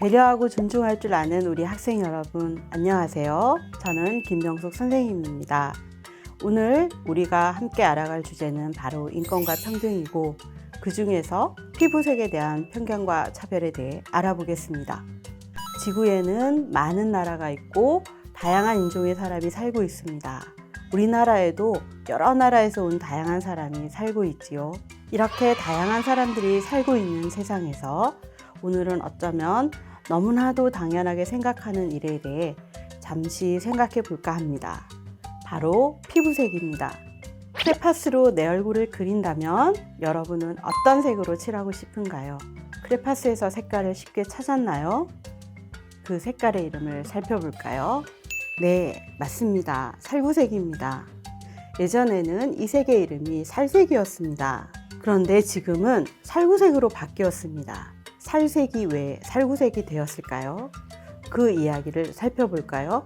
배려하고 존중할 줄 아는 우리 학생 여러분, 안녕하세요. 저는 김정숙 선생님입니다. 오늘 우리가 함께 알아갈 주제는 바로 인권과 평등이고, 그 중에서 피부색에 대한 편견과 차별에 대해 알아보겠습니다. 지구에는 많은 나라가 있고, 다양한 인종의 사람이 살고 있습니다. 우리나라에도 여러 나라에서 온 다양한 사람이 살고 있지요. 이렇게 다양한 사람들이 살고 있는 세상에서 오늘은 어쩌면 너무나도 당연하게 생각하는 일에 대해 잠시 생각해 볼까 합니다. 바로 피부색입니다. 크레파스로 내 얼굴을 그린다면 여러분은 어떤 색으로 칠하고 싶은가요? 크레파스에서 색깔을 쉽게 찾았나요? 그 색깔의 이름을 살펴볼까요? 네, 맞습니다. 살구색입니다. 예전에는 이 색의 이름이 살색이었습니다. 그런데 지금은 살구색으로 바뀌었습니다. 살색이 왜 살구색이 되었을까요? 그 이야기를 살펴볼까요?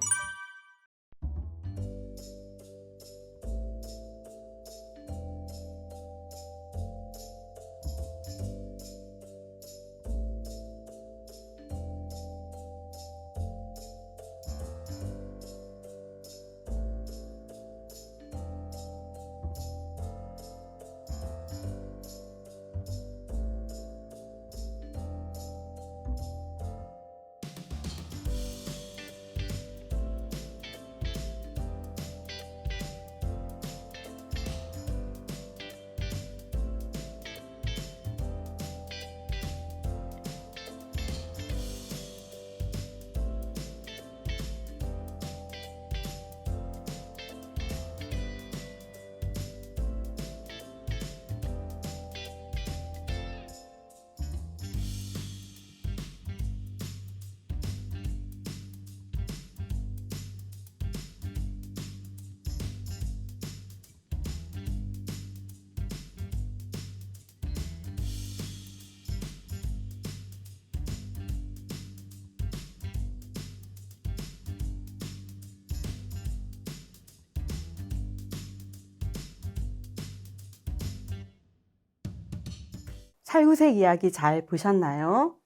살구색 이야기 잘 보셨나요?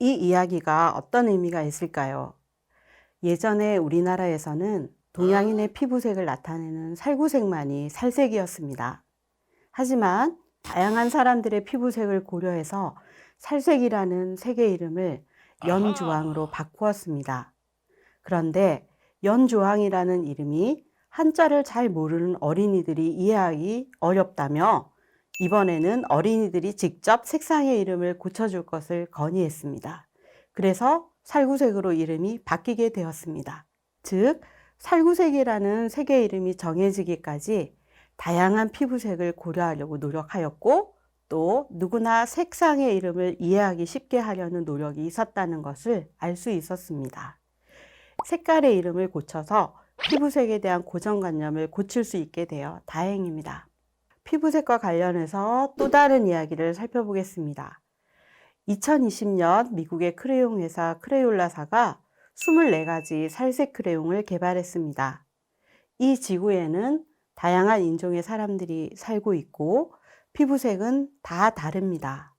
이 이야기가 어떤 의미가 있을까요? 예전에 우리나라에서는 동양인의 피부색을 나타내는 살구색만이 살색이었습니다. 하지만 다양한 사람들의 피부색을 고려해서 살색이라는 색의 이름을 연주황으로 바꾸었습니다. 그런데 연주황이라는 이름이 한자를 잘 모르는 어린이들이 이해하기 어렵다며 이번에는 어린이들이 직접 색상의 이름을 고쳐줄 것을 건의했습니다. 그래서 살구색으로 이름이 바뀌게 되었습니다. 즉, 살구색이라는 색의 이름이 정해지기까지 다양한 피부색을 고려하려고 노력하였고, 또 누구나 색상의 이름을 이해하기 쉽게 하려는 노력이 있었다는 것을 알 수 있었습니다. 색깔의 이름을 고쳐서 피부색에 대한 고정관념을 고칠 수 있게 되어 다행입니다. 피부색과 관련해서 또 다른 이야기를 살펴보겠습니다. 2020년 미국의 크레용 회사 크레올라사가 24가지 살색 크레용을 개발했습니다. 이 지구에는 다양한 인종의 사람들이 살고 있고 피부색은 다 다릅니다.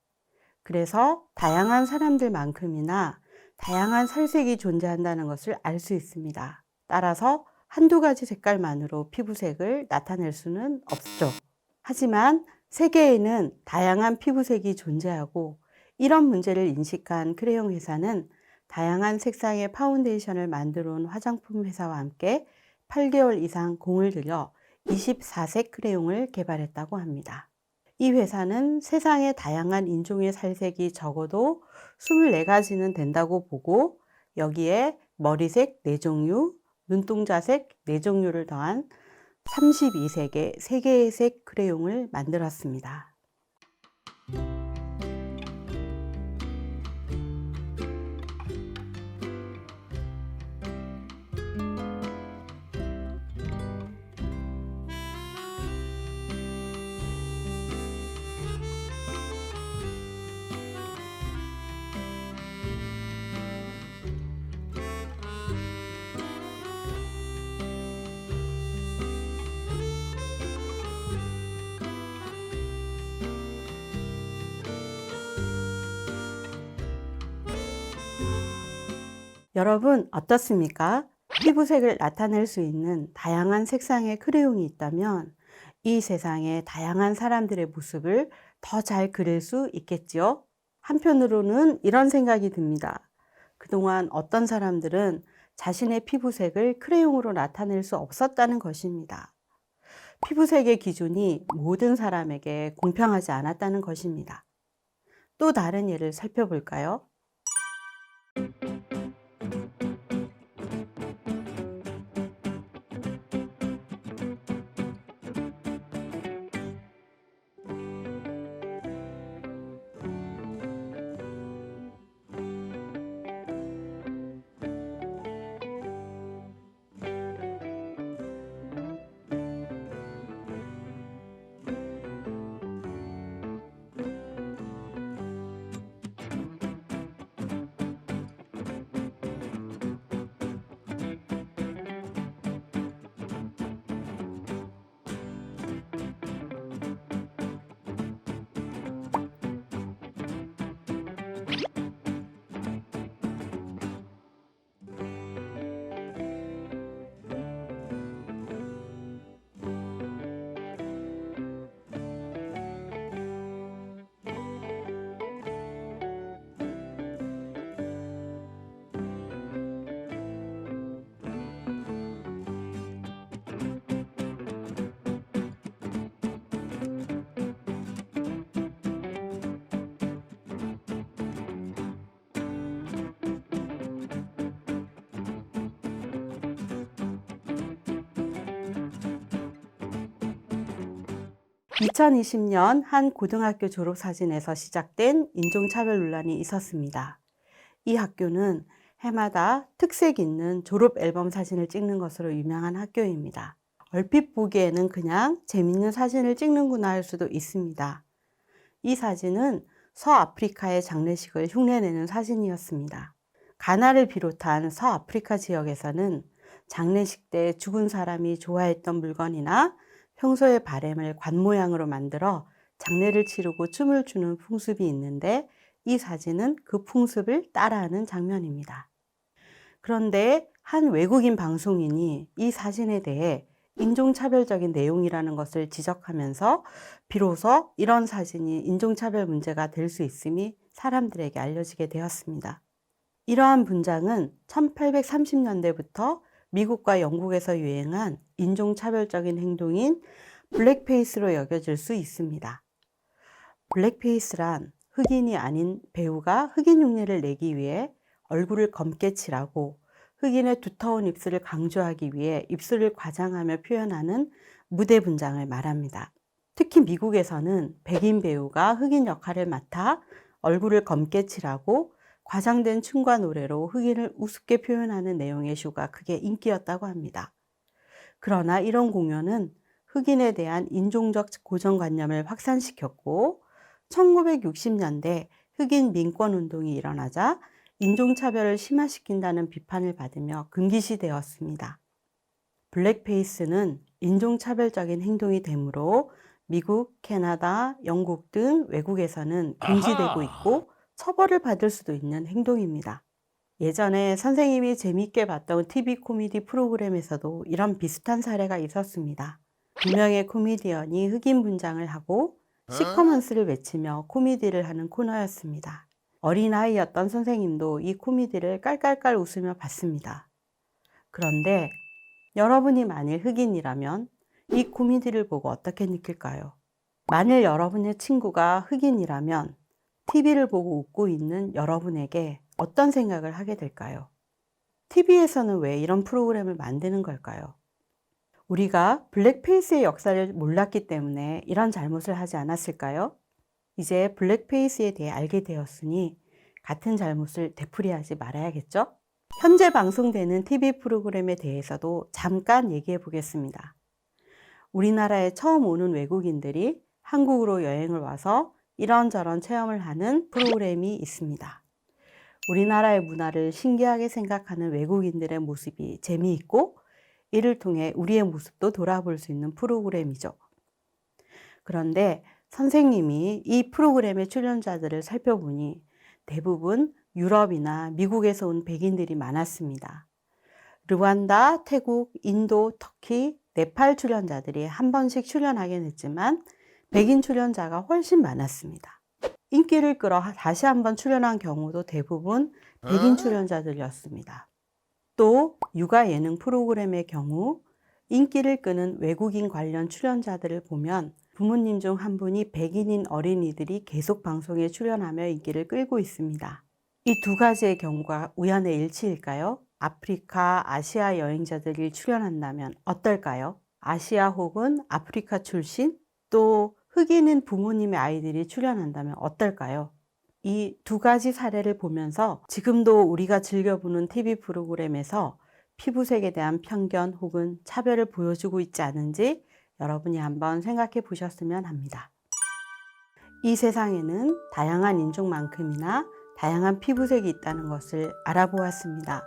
그래서 다양한 사람들만큼이나 다양한 살색이 존재한다는 것을 알 수 있습니다. 따라서 한두 가지 색깔만으로 피부색을 나타낼 수는 없죠. 하지만 세계에는 다양한 피부색이 존재하고 이런 문제를 인식한 크레용 회사는 다양한 색상의 파운데이션을 만들어 온 화장품 회사와 함께 8개월 이상 공을 들여 24색 크레용을 개발했다고 합니다. 이 회사는 세상의 다양한 인종의 살색이 적어도 24가지는 된다고 보고 여기에 머리색 4종류, 눈동자색 4종류를 더한 32색의 3개의 색 크레용을 만들었습니다. 여러분 어떻습니까? 피부색을 나타낼 수 있는 다양한 색상의 크레용이 있다면 이 세상의 다양한 사람들의 모습을 더 잘 그릴 수 있겠지요? 한편으로는 이런 생각이 듭니다. 그동안 어떤 사람들은 자신의 피부색을 크레용으로 나타낼 수 없었다는 것입니다. 피부색의 기준이 모든 사람에게 공평하지 않았다는 것입니다. 또 다른 예를 살펴볼까요? 2020년 한 고등학교 졸업 사진에서 시작된 인종차별 논란이 있었습니다. 이 학교는 해마다 특색 있는 졸업 앨범 사진을 찍는 것으로 유명한 학교입니다. 얼핏 보기에는 그냥 재밌는 사진을 찍는구나 할 수도 있습니다. 이 사진은 서아프리카의 장례식을 흉내내는 사진이었습니다. 가나를 비롯한 서아프리카 지역에서는 장례식 때 죽은 사람이 좋아했던 물건이나 평소의 바램을 관 모양으로 만들어 장례를 치르고 춤을 추는 풍습이 있는데 이 사진은 그 풍습을 따라하는 장면입니다. 그런데 한 외국인 방송인이 이 사진에 대해 인종차별적인 내용이라는 것을 지적하면서 비로소 이런 사진이 인종차별 문제가 될 수 있음이 사람들에게 알려지게 되었습니다. 이러한 분장은 1830년대부터 미국과 영국에서 유행한 인종차별적인 행동인 블랙페이스로 여겨질 수 있습니다. 블랙페이스란 흑인이 아닌 배우가 흑인 흉내를 내기 위해 얼굴을 검게 칠하고 흑인의 두터운 입술을 강조하기 위해 입술을 과장하며 표현하는 무대 분장을 말합니다. 특히 미국에서는 백인 배우가 흑인 역할을 맡아 얼굴을 검게 칠하고 과장된 춤과 노래로 흑인을 우습게 표현하는 내용의 쇼가 크게 인기였다고 합니다. 그러나 이런 공연은 흑인에 대한 인종적 고정관념을 확산시켰고 1960년대 흑인 민권 운동이 일어나자 인종차별을 심화시킨다는 비판을 받으며 금기시되었습니다. 블랙페이스는 인종차별적인 행동이 되므로 미국, 캐나다, 영국 등 외국에서는 금지되고 있고 처벌을 받을 수도 있는 행동입니다. 예전에 선생님이 재미있게 봤던 TV 코미디 프로그램에서도 이런 비슷한 사례가 있었습니다. 두 명의 코미디언이 흑인 분장을 하고 시커먼스를 외치며 코미디를 하는 코너였습니다. 어린아이였던 선생님도 이 코미디를 깔깔깔 웃으며 봤습니다. 그런데 여러분이 만일 흑인이라면 이 코미디를 보고 어떻게 느낄까요? 만일 여러분의 친구가 흑인이라면 TV를 보고 웃고 있는 여러분에게 어떤 생각을 하게 될까요? TV에서는 왜 이런 프로그램을 만드는 걸까요? 우리가 블랙페이스의 역사를 몰랐기 때문에 이런 잘못을 하지 않았을까요? 이제 블랙페이스에 대해 알게 되었으니 같은 잘못을 되풀이하지 말아야겠죠? 현재 방송되는 TV 프로그램에 대해서도 잠깐 얘기해 보겠습니다. 우리나라에 처음 오는 외국인들이 한국으로 여행을 와서 이런저런 체험을 하는 프로그램이 있습니다. 우리나라의 문화를 신기하게 생각하는 외국인들의 모습이 재미있고 이를 통해 우리의 모습도 돌아볼 수 있는 프로그램이죠. 그런데 선생님이 이 프로그램의 출연자들을 살펴보니 대부분 유럽이나 미국에서 온 백인들이 많았습니다. 르완다, 태국, 인도, 터키, 네팔 출연자들이 한 번씩 출연하긴 했지만 백인 출연자가 훨씬 많았습니다. 인기를 끌어 다시 한번 출연한 경우도 대부분 백인 출연자들이었습니다. 또 육아 예능 프로그램의 경우 인기를 끄는 외국인 관련 출연자들을 보면 부모님 중 한 분이 백인인 어린이들이 계속 방송에 출연하며 인기를 끌고 있습니다. 이 두 가지의 경우가 우연의 일치일까요? 아프리카, 아시아 여행자들이 출연한다면 어떨까요? 아시아 혹은 아프리카 출신 또 흑인인 부모님의 아이들이 출연한다면 어떨까요? 이 두 가지 사례를 보면서 지금도 우리가 즐겨보는 TV 프로그램에서 피부색에 대한 편견 혹은 차별을 보여주고 있지 않은지 여러분이 한번 생각해 보셨으면 합니다. 이 세상에는 다양한 인종만큼이나 다양한 피부색이 있다는 것을 알아보았습니다.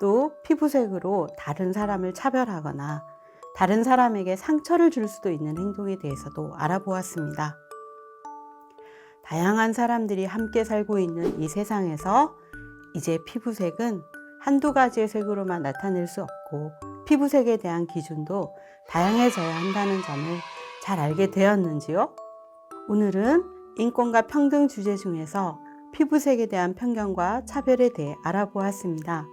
또 피부색으로 다른 사람을 차별하거나 다른 사람에게 상처를 줄 수도 있는 행동에 대해서도 알아보았습니다. 다양한 사람들이 함께 살고 있는 이 세상에서 이제 피부색은 한두 가지의 색으로만 나타낼 수 없고 피부색에 대한 기준도 다양해져야 한다는 점을 잘 알게 되었는지요? 오늘은 인권과 평등 주제 중에서 피부색에 대한 편견과 차별에 대해 알아보았습니다.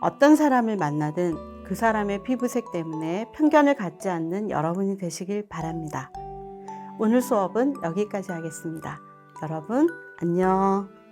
어떤 사람을 만나든 그 사람의 피부색 때문에 편견을 갖지 않는 여러분이 되시길 바랍니다. 오늘 수업은 여기까지 하겠습니다. 여러분, 안녕.